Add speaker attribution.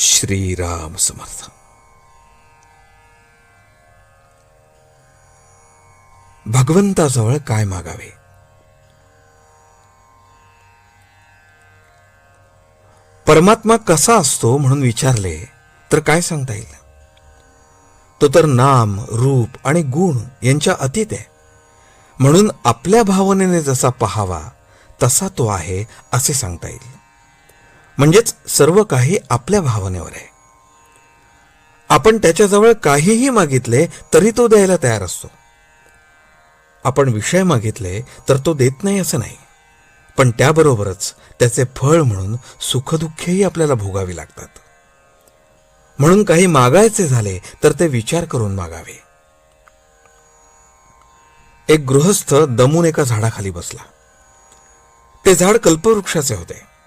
Speaker 1: श्रीराम समर्थ. भगवंताजवळ काय मागावे? परमात्मा कसा असतो म्हणून विचारले तर काय सांगता येईल? तो तर नाम रूप आणि गुण यांच्या अतीत आहे. म्हणून आपल्या भावनेने जसा पहावा तसा तो आहे असे सांगता येईल. म्हणजेच सर्व काही आपल्या भावनेवर आहे. आपण त्याच्याजवळ काहीही मागितले तरी तो द्यायला तयार असतो. आपण विषय मागितले तर तो देत नाही असं नाही. पण त्याबरोबरच त्याचे फळ म्हणून सुखदुःखेही आपल्याला भोगावी लागतात. म्हणून काही मागायचे झाले तर ते विचार करून मागावे. एक गृहस्थ दमून एका झाडाखाली बसला. ते झाड कल्पवृक्षाचे होते.